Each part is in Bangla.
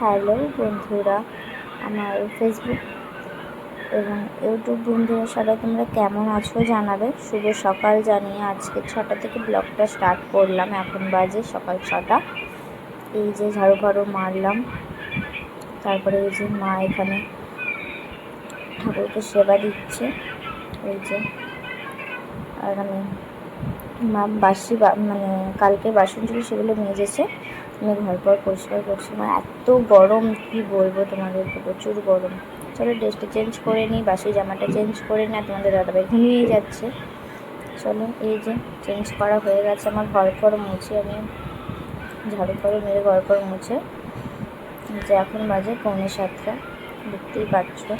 হ্যালো বন্ধুরা, আমার ফেসবুক এবং ইউটিউব বন্ধুরা সবাই তোমরা কেমন আছো জানাবে। শুভ সকাল জানিয়ে আজকে ছটা থেকে ব্লগটা স্টার্ট করলাম। এখন বাজে সকাল ছটা। এই যে ঝাড়ু ফাড়ু মারলাম। তারপরে এই যে মা এখানে ঠাকুরকে সেবা দিচ্ছে। এই যে, আর আমি মা বাসি মানে কালকে বাসন ছিল সেগুলো মেজেছে। আমি ঘর পর পরিষ্কার করছি। মানে এত গরম, কি বলব তোমাদেরকে? প্রচুর গরম। চলো ড্রেসটা চেঞ্জ করে নিই, বাসি জামাটা চেঞ্জ করে আর তোমাদের দাদাভাই ঘুমিয়ে যাচ্ছে। চলো, এই যে চেঞ্জ করা হয়ে গেছে আমার ঘর পর মুছে আমি। ঝাড়ু করে মেরে ঘর পর মুছে। যে এখন বাজে পৌনে সাতটা, দেখতেই পাচ্ছ।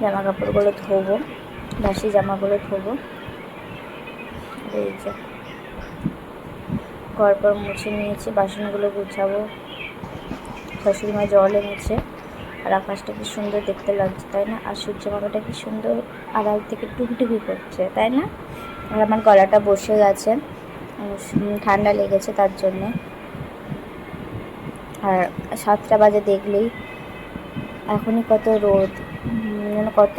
জামা কাপড়গুলো ধোবো, বাসি জামাগুলো ধোবো। এই যে। ঘর পর মুছে নিয়েছি বাসনগুলো গুছাবো। শাশুড়ি মা জল এনেছে আর আকাশটা কি সুন্দর দেখতে লাগছে তাই না? আর সূর্য মামাটা কি সুন্দর আড়াল থেকে টুকটুকি করছে তাই না? আর আমার গলাটা বসে গেছে ঠান্ডা লেগেছে তার জন্যে। আর সাতটা বাজে দেখলেই এখনই কত রোদ উম, যেন কত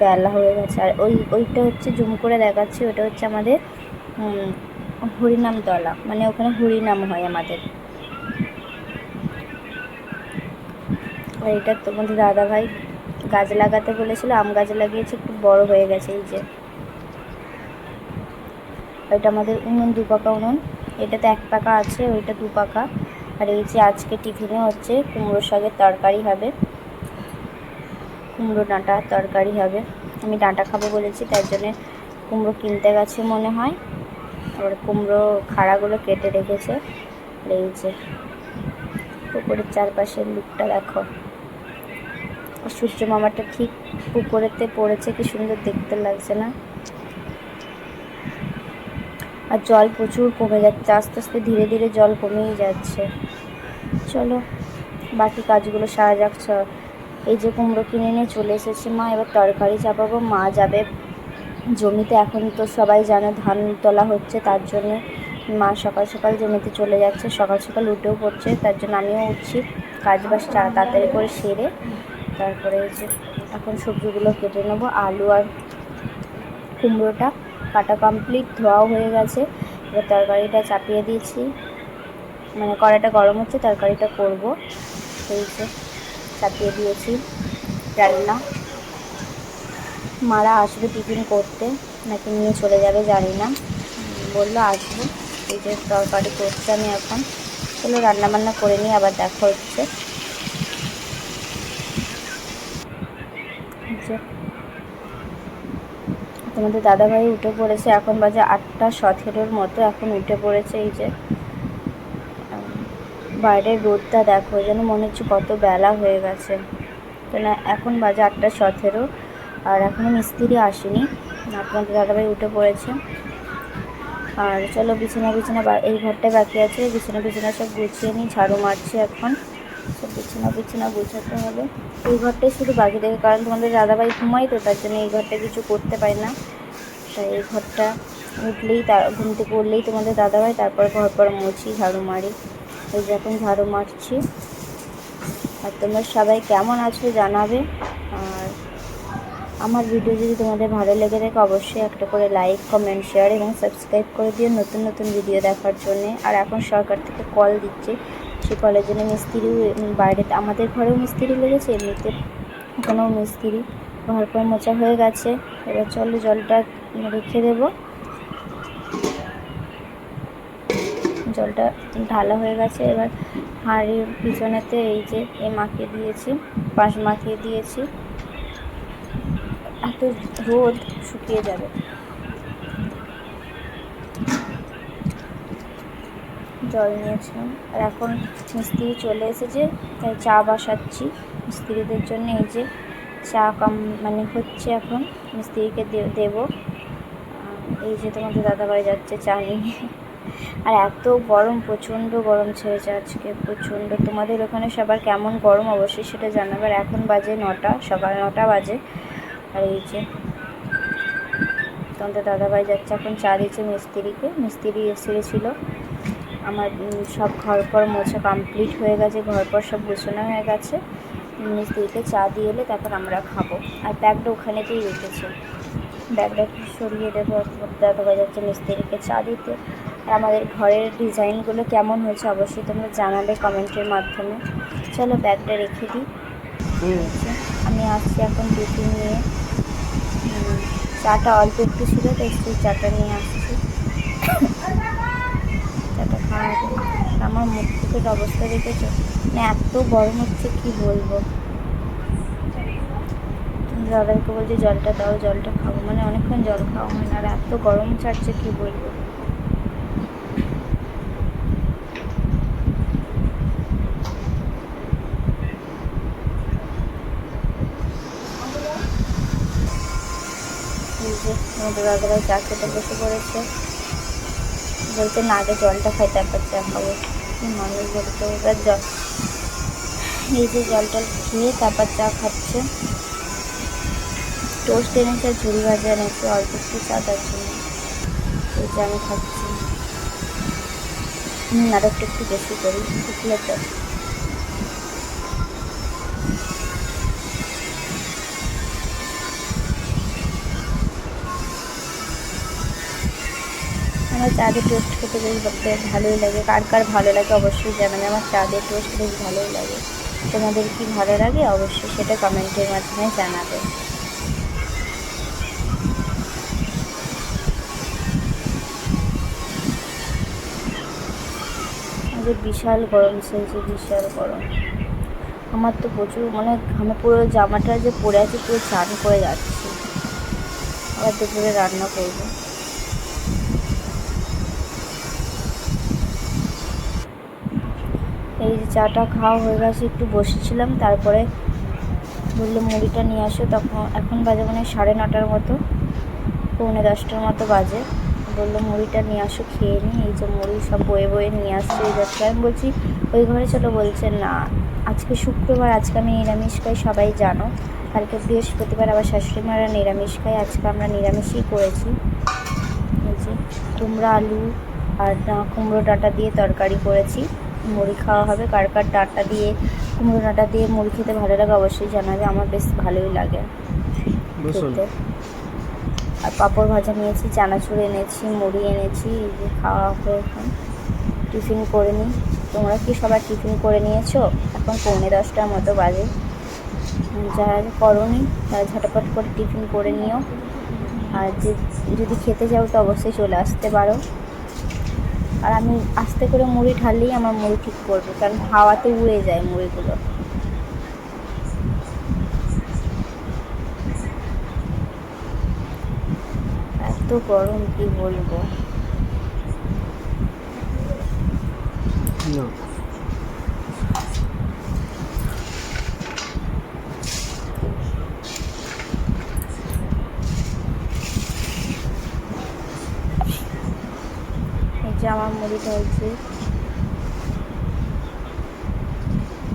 বেলা হয়ে গেছে। আর ওই ওইটা হচ্ছে জুম করে দেখাচ্ছি ওটা হচ্ছে আমাদের হরিনাম তলা মানে ওখানে হরিনাম হয় আমাদের। আর এটা তোমাদের দাদা ভাই গাছ লাগাতে বলেছিল, আম গাছ লাগিয়েছে, একটু বড় হয়ে গেছে এই যে। এটা আমাদের উনুন দু পাকা উনুন এটাতে এক পাকা আছে, ওইটা দু পাকা। আর এই যে আজকে টিফিনে হচ্ছে কুমড়ো শাকের তরকারি হবে। কুমড়ো ডাঁটা তরকারি হবে। আমি ডাঁটা খাব বলেছি, তার জন্যে কুমড়ো কিনতে গেছে মনে হয়। আবার কুমড়ো খাড়াগুলো কেটে রেখেছে। আর এই যে, পুকুরের চারপাশের লুকটা দেখো। আর সূর্য মামাটা ঠিক পুকুরেতে পড়েছে, কি সুন্দর দেখতে লাগছে না? আর জল প্রচুর কমে যাচ্ছে, আস্তে আস্তে ধীরে ধীরে জল কমেই যাচ্ছে। চলো, বাকি কাজগুলো সারা যাক এই যে কুমড়ো কিনে নিয়ে চলে এসেছে মা, এবার তরকারি চাপাবো, মা যাবে জমিতে এখন তো সবাই জানে ধান তোলা হচ্ছে, তার জন্য মা সকাল সকাল জমিতে চলে যাচ্ছে, সকাল সকাল উঠেও পড়ছে, তার জন্য আমিও উঠছি কাজ তা- তাড়াতাড়ি করে সেরে তারপরে যে এখন সবজিগুলো কেটে নেব, আলু আর কুমড়োটা কাটা কমপ্লিট ধোয়াও হয়ে গেছে, এবার তরকারিটা চাপিয়ে দিয়েছি মানে কড়াইটা গরম হচ্ছে, তরকারিটা করব সেই চাপিয়ে দিয়েছি, রান্না। মারা আসবে টিফিন করতে, নাকি নিয়ে চলে যাবে জানি না। বলল আসব, এই যে তরকারি করছি আমি এখন। চলো রান্না বান্না করে নিয়ে আবার দেখা হচ্ছে। তোমাদের দাদাভাই উঠে পড়েছে, এখন বাজে আটটা সতেরোর মতো, এখন উঠে পড়েছে এই যে। বাইরের রোদটা দেখো, যেন মনে হচ্ছে কত বেলা হয়ে গেছে। তো না এখন বাজে আটটা সতেরো। আর এখনও মিস্ত্রি আসেনি। আপনাদের দাদাভাই উঠে পড়েছে। আর চলো বিছানা বিছানা এই ঘরটায় বাকি আছে। বিছানা বিছানা সব গুছিয়ে নিই, ঝাড়ু মারছি এখন। সব বিছানা বিছানা গুছাতে হবে। এই ঘরটাই শুধু বাকি থাকে কারণ। তোমাদের দাদাভাই ঘুমাই তো, তার জন্য এই ঘরটা কিছু করতে পারি না। তাই এই ঘরটা উঠলেই তার ঘুম থেকে উঠলেই তোমাদের দাদাভাই, তারপর ঘর পর মুছি, ঝাড়ু মারি। এই যে এখন ঝাড়ু মারছি। আর তোমরা সবাই কেমন আছো জানাবে। আর আমার ভিডিও যদি তোমাদের ভালো লেগে থাকে, অবশ্যই একটা করে লাইক কমেন্ট শেয়ার এবং সাবস্ক্রাইব করে দিও নতুন নতুন ভিডিও দেখার জন্যে। আর এখন সরকার থেকে কল দিচ্ছে সেই কলের জন্য মিস্ত্রি বাইরে আমাদের ঘরেও মিস্ত্রি লেগেছে, এমনিতে ওখানেও মিস্ত্রি ঘর পর মোচা হয়ে গেছে। এবার চলো জলটা রেখে দেবো। জলটা ঢালা হয়ে গেছে, এবার হাঁড়ির পিছনেতে এই যে এ মাখিয়ে দিয়েছি, পাশ মাখিয়ে দিয়েছি। এত রোদ শুকিয়ে যাবে। জল নিয়েছিলাম। আর এখন মিস্ত্রি চলে এসেছে, তাই চা বসাচ্ছি। মিস্ত্রিদের জন্য এই যে চা কম মানে হচ্ছে এখন মিস্ত্রিকে দেবো। এই যে তোমাদের দাদাভাই যাচ্ছে চা নিয়ে। আর এত গরম, প্রচণ্ড গরম ছেড়েছে আজকে, প্রচণ্ড। তোমাদের ওখানে সবার কেমন গরম অবশ্যই সেটা জানাবে। আর এখন বাজে নটা, সকাল নটা বাজে। আর এই যে তোমাদের দাদাভাই যাচ্ছে এখন চা দিচ্ছে মিস্ত্রিকে। মিস্ত্রি এসেছিল। আমার সব ঘর পর মোছা কমপ্লিট হয়ে গেছে ঘর পর সব গোছানো হয়ে গেছে। মিস্ত্রিকে চা দিয়ে এলে তারপর আমরা খাব। আর ব্যাগটা ওখানেতেই রেখেছে। ব্যাগটা একটু সরিয়ে দেবো দাদাভাই যাচ্ছে মিস্ত্রিকে চা দিতে। আর আমাদের ঘরের ডিজাইনগুলো কেমন হয়েছে অবশ্যই তোমরা জানাবে কমেন্টের মাধ্যমে। চলো ব্যাগটা রেখে দিই। আমি আসছি এখন টিফিন নিয়ে। চাটা অল্প একটু ছিল তো সেই চাটা নিয়ে আসছি। চাটা খাওয়া আমার মুখ থেকে অবস্থা দেখেছ? মানে এত গরম হচ্ছে, কি বলব? দাদাকে বলছে, জলটা দাও, জলটা খাব মানে অনেকক্ষণ জল খাওয়া হয় না, আর এত গরম ছাড়ছে, কি বলব এই যে আমাদের দাদারা চা খেতে বসে পড়েছে। বলছে, না আগে জলটা খাই তারপর চা খাব। মানুষ বলতো, এবার জল। এই যে জলটা খেয়ে তারপর চা খাচ্ছে। টোস্ট এনেছে, ঝুড়ি ভাজা এনেছে, অল্প একটু চা তার জন্য। এই যে আমি খাচ্ছি। আর একটু বেশি করি বুঝলে তো আমার চা দিয়ে টোস্ট খেতে বেশ ভালোই লাগে। কার কার ভালো লাগে অবশ্যই জানাবে। আমার চা দিয়ে টোস্ট বেশ ভালোই লাগে। তোমাদের কি ভালো লাগে অবশ্যই সেটা কমেন্টের মাধ্যমে জানাবে। আজকে বিশাল গরম চলছে বিশাল গরম। আমার তো প্রচুর মানে ঘামে পুরো জামাটা যে পরে আছে পুরো চান করে যাচ্ছে। আবার দুপুরে রান্না করব। এই যে চাটা খাওয়া হয়ে গেছে, একটু বসেছিলাম, তারপরে বলল, মুড়িটা নিয়ে আসো। তখন এখন বাজে মানে সাড়ে নটার মতো, পৌনে দশটার মতো বাজে। বলল, মুড়িটা নিয়ে আসো, খেয়ে নিই এই যে মুড়ি সব বয়ে বয়ে নিয়ে আসছে, এই যাচ্ছে। আমি বলছি, ওই ঘরে চলো বলছে, না, আজকে শুক্রবার, আজকে আমি নিরামিষ খাই, সবাই জানো। কালকে বৃহস্পতিবার আবার শাশুড়ি মারা নিরামিষ খাই আজকে আমরা নিরামিষই করেছি। এই যে কুমড়ো আলু আর কুমড়ো ডাঁটা দিয়ে তরকারি করেছি। মুড়ি খাওয়া হবে। কার কার ডাঁটা দিয়ে কুমড়ো ডাঁটা দিয়ে মুড়ি খেতে ভালো লাগে অবশ্যই জানাবে। আমার বেশ ভালোই লাগে খেতে। আর পাঁপড় ভাজা নিয়েছি চানাচুর এনেছি মুড়ি এনেছি খাওয়া হবে এখন। টিফিন করে নিই। তোমরা কি সবাই টিফিন করে নিয়েছো? এখন পৌনে দশটার মতো বাজে। যারা করনি তারা ঝটপট করে টিফিন করে নিও। আর যে যদি খেতে যাও তো অবশ্যই চলে আসতে পারো। আর আমি আস্তে করে মুড়ি ঢাললেই আমার মুড়ি ঠিক করবে, কারণ হাওয়াতে উড়ে যায় মুড়িগুলো। এত গরম, কি বলব না এই যে আমার মুড়ি ঢালছি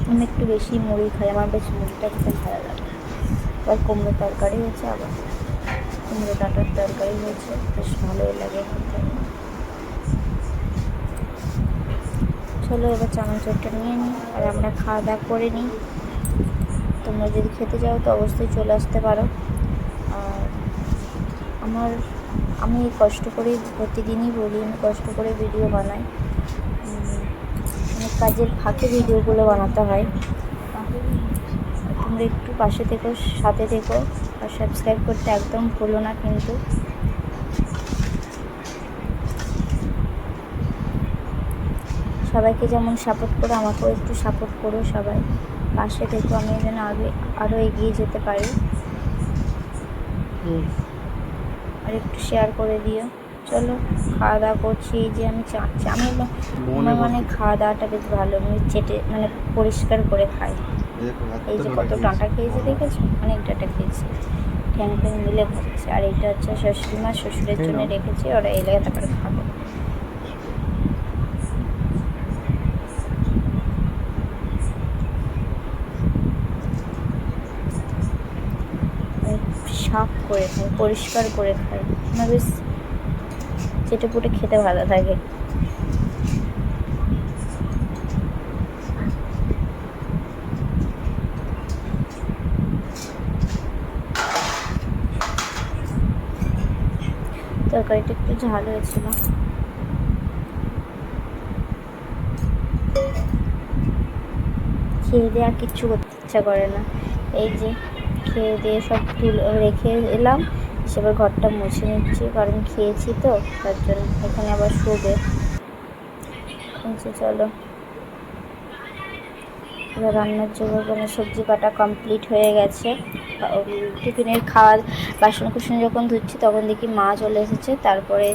আমি একটু বেশি মুড়ি খাই, আমার বেশ মুড়িটা খেতে ভালো লাগে। আবার কুমড়ো তরকারি হয়েছে, আবার কুমড়ো ডাঁটার তরকারি হয়েছে, বেশ ভালোই লাগে খেতে। চলো এবার চানাচুরটা নিয়ে নিই, আর আমরা খাওয়া দাওয়া করে নিই। তোমরা যদি খেতে যাও তো অবশ্যই চলে আসতে পারো। আর আমার আমি কষ্ট করে প্রতিদিনই বলি, আমি কষ্ট করে ভিডিও বানাই। অনেক কাজের ফাঁকে ভিডিওগুলো বানাতে হয়। তোমরা একটু পাশে থেকো, সাথে থেকো, আর সাবস্ক্রাইব করতে একদম ভুলো না কিন্তু। সবাইকে যেমন সাপোর্ট করো, আমাকেও একটু সাপোর্ট করো সবাই। পাশে থেকো আমি যেন আগে আরও এগিয়ে যেতে পারি। আর একটু শেয়ার করে দিও। চলো খাওয়া দাওয়া করছি। এই যে আমি চা চা- আমি মনে আমার মানে খাওয়া দাওয়াটা বেশ ভালো। আমি চেটে মানে পরিষ্কার করে খাই। এই যে কত ডাঁটা খেয়েছে দেখেছ? অনেক ডাঁটা খেয়েছে। ঠ্যাং ঠ্যাং মিলে খাচ্ছে আর এটা হচ্ছে শ্বশুরি মা শ্বশুরের জন্য রেখেছি। ওরা এলাকা তারপরে খাবে। সাফ করে খাই পরিষ্কার করে খাই আমার বেশ চেটে পুটে খেতে ভালো লাগে। তরকারিটা একটু ঝাল হয়েছিল। খেয়ে দেওয়া কিচ্ছু করতে ইচ্ছা করে না। এই যে খেয়ে দিয়ে সব তুলে রেখে এলাম। সেবার ঘরটা মুছে নিচ্ছি, কারণ খেয়েছি তো, তার জন্য এখানে আবার শোবে। চলো। এবার রান্নার জন্য মানে সবজি কাটা কমপ্লিট হয়ে গেছে। টিফিনের খাওয়া বাসন কুসন যখন ধুচ্ছি তখন দেখি মা চলে এসেছে। তারপরে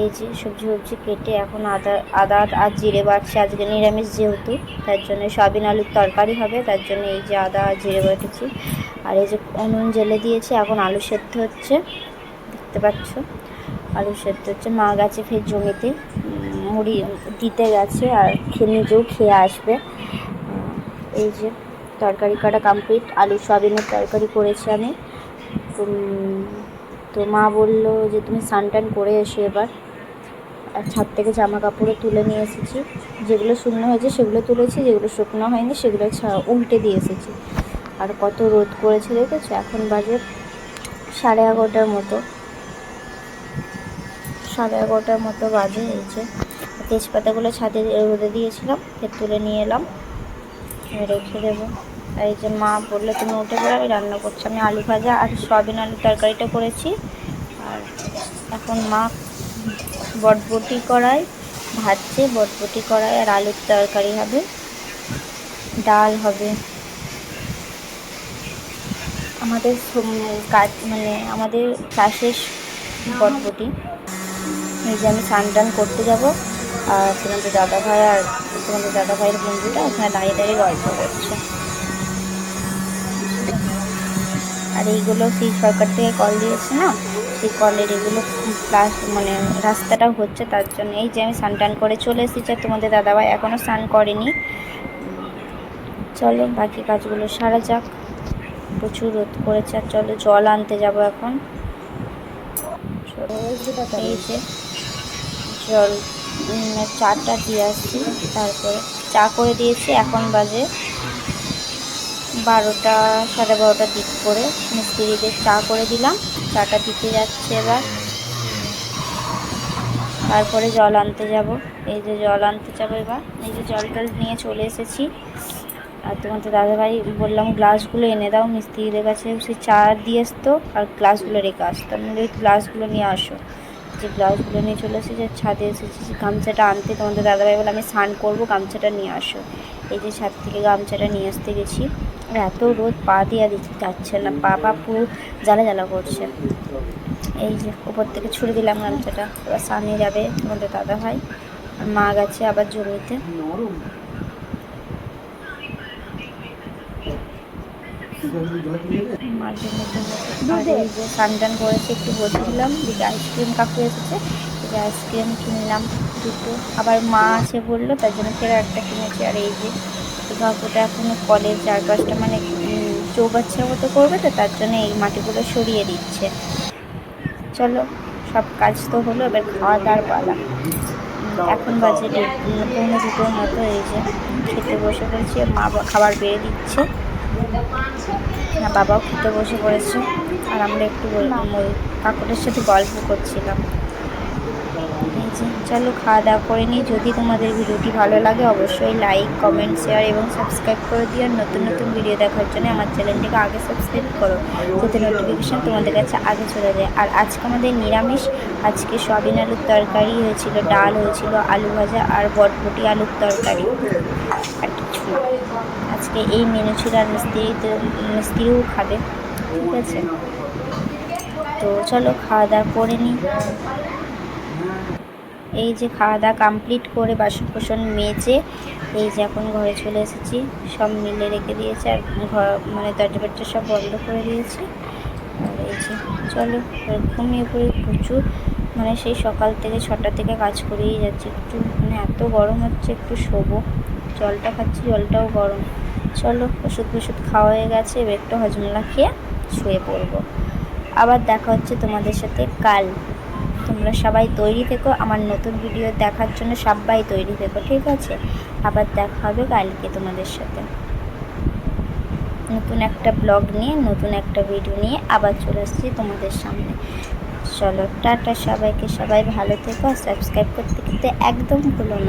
এই যে সবজি সবজি কেটে এখন আদা আদা আর জিরে বাড়ছে। আজকে নিরামিষ যেহেতু, তার জন্য সয়াবিন আলুর তরকারি হবে। তার জন্য এই যে আদা আর জিরে বাটেছি। আর এই যে উনুন জেলে দিয়েছি, এখন আলু সেদ্ধ হচ্ছে। দেখতে পাচ্ছ? আলু সেদ্ধ হচ্ছে। মা গেছে ফের জমিতে। মুড়ি দিতে গেছে আর খেয়ে নিজেও খেয়ে আসবে। এই যে, তরকারি কাটা কমপ্লিট আলু সয়াবিনের তরকারি করেছি আমি। তো মা বলল যে, তুমি স্নান টান করে এসো এবার। আর ছাদ থেকে জামা কাপড়ও তুলে নিয়ে এসেছি। যেগুলো শুকনো হয়েছে সেগুলো তুলেছি, যেগুলো শুকনো হয়নি সেগুলো উল্টে দিয়ে এসেছি। আর কত রোদ করেছে দেখেছ? এখন বাজে সাড়ে এগারোটার মতো। সাড়ে এগারোটার মতো বাজে এই যে। তেজপাতাগুলো ছাদে, রোদে দিয়েছিলাম, ফের তুলে নিয়ে এলাম। রেখে দেবো। এই যে মা বললে, তুমি উঠে পড়ে, আমি রান্না করছি। আমি আলু ভাজা আর সয়াবিন আলুর তরকারিটা করেছি। আর এখন মা বটবটি কড়াই, ভাজছে, বটবটি কড়াই আর আলুর তরকারি হবে। ডাল হবে। আমাদের কাজ মানে আমাদের চাষের বটবটি। এই যে আমি স্নান টান করতে যাব। আর তোমাদের দাদা ভাই আর তোমাদের দাদা ভাইয়ের বন্ধুটা ওখানে দাঁড়িয়ে দাঁড়িয়ে গল্প করছে। আর এইগুলো সেই সরকার থেকে কল দিয়েছে না? সেই কলের এগুলো প্লাস মানে রাস্তাটাও হচ্ছে তার জন্য। এই যে আমি স্নান টান করে চলে এসেছি আর তোমাদের দাদাভাই এখনও স্নান করেনি। চলো বাকি কাজগুলো সারা যাক। প্রচুর রোদ করেছে আর চলো জল আনতে যাব এখন। এই যে জল চাটা দিয়ে আসছি। তারপরে চা করে দিয়েছি। এখন বাজে বারোটা, সাড়ে বারোটার দিক করে মিস্ত্রিদের চা করে দিলাম। চাটা দিতে যাচ্ছে এবার। তারপরে জল আনতে যাব। এই যে জল আনতে যাব এবার। এই যে জল টল নিয়ে চলে এসেছি। আর তোমার তোমাদের দাদাভাই বললাম, গ্লাসগুলো এনে দাও, মিস্ত্রিদের কাছে। সে চা দিয়ে আসতো আর গ্লাসগুলো রেখে আসতো। আমি গ্লাসগুলো নিয়ে আসো। যে ব্লাউজগুলো নিয়ে চলে এসেছি, যে ছাদে এসেছি গামছাটা আনতে, তোমাদের দাদাভাই বলে, আমি স্নান করব, গামছাটা নিয়ে আসো। এই যে ছাদ থেকে গামছাটা নিয়ে আসতে গেছি। এত রোদ, পা দিয়ে যাচ্ছে না, পা পা পুরো জ্বালা জ্বালা করছে। এই যে উপর থেকে ছুড়ে দিলাম গামছাটা, এবার সামনে যাবে তোমাদের দাদাভাই। মা গেছে আবার জমিতে মার জন্য স্নান টান করেছে, একটু বসেছিলাম দিকে আইসক্রিম কাকু এসেছে যে আইসক্রিম কিনলাম দুটো। আবার মা আছে বলল, তার জন্য ফের একটা কিনেছি। আর এই যে কাকুটা এখনও কলের চারপাশটা মানে চৌবাচ্চার মতো করবে তো, তার জন্য এই মাটিগুলো সরিয়ে দিচ্ছে। চলো, সব কাজ তো হলো, এবার খাওয়া দাওয়ার পালা। এখন বাজে পৌনে দুটোর মতো এই যে, খেতে বসে পড়েছি মা খাবার বেড়ে দিচ্ছে। না বাবাও খেতে বসে পড়েছে। আর আমরা একটু কাকুটার সাথে গল্প করছিলাম। চলো খাওয়া দাওয়া করে নিই। যদি তোমাদের ভিডিওটি ভালো লাগে, অবশ্যই লাইক কমেন্ট শেয়ার এবং সাবস্ক্রাইব করে দিও। আর নতুন নতুন ভিডিও দেখার জন্য আমার চ্যানেলটিকে আগে সাবস্ক্রাইব করো, যাতে নোটিফিকেশান তোমাদের কাছে আগে চলে যায়। আর আজকে আমাদের নিরামিষ। আজকে সয়াবিন আলুর তরকারি হয়েছিল, ডাল হয়েছিল, আলু ভাজা আর বটবটি আলুর তরকারি। আর কিছু এই মেনু ছিল আর মিস্ত্রি তো মিস্ত্রিও খাবে, ঠিক আছে? তো চলো খাওয়া দাওয়া করে নিই এই যে খাওয়া দাওয়া কমপ্লিট করে বাসন কোসন মেজে, এই যে এখন ঘরে চলে এসেছি, সব মিলে রেখে দিয়েছে, আর ঘর মানে দরজা সব বন্ধ করে দিয়েছি। আর এই যে, চলো ঘুমিয়ে পড়ি প্রচুর মানে সেই সকাল থেকে ছটা থেকে কাজ করেই যাচ্ছে, একটু মানে এত গরম হচ্ছে, একটু শোবো। জলটা খাচ্ছি, জলটাও গরম। চলো, ওষুধ ফষুধ খাওয়া হয়ে গেছে, এবার একটু হজমলা খেয়ে শুয়ে পড়ব। আবার দেখা হচ্ছে তোমাদের সাথে কাল। তোমরা সবাই তৈরি থেকো, আমার নতুন ভিডিও দেখার জন্য সবাই তৈরি থেকো, ঠিক আছে? আবার দেখা হবে কালকে তোমাদের সাথে। নতুন একটা ব্লগ নিয়ে, নতুন একটা ভিডিও নিয়ে আবার চলে আসছি তোমাদের সামনে। চলো, টাটা সবাইকে, সবাই ভালো থেকো সাবস্ক্রাইব করতে কিন্তু একদম ভুলো না।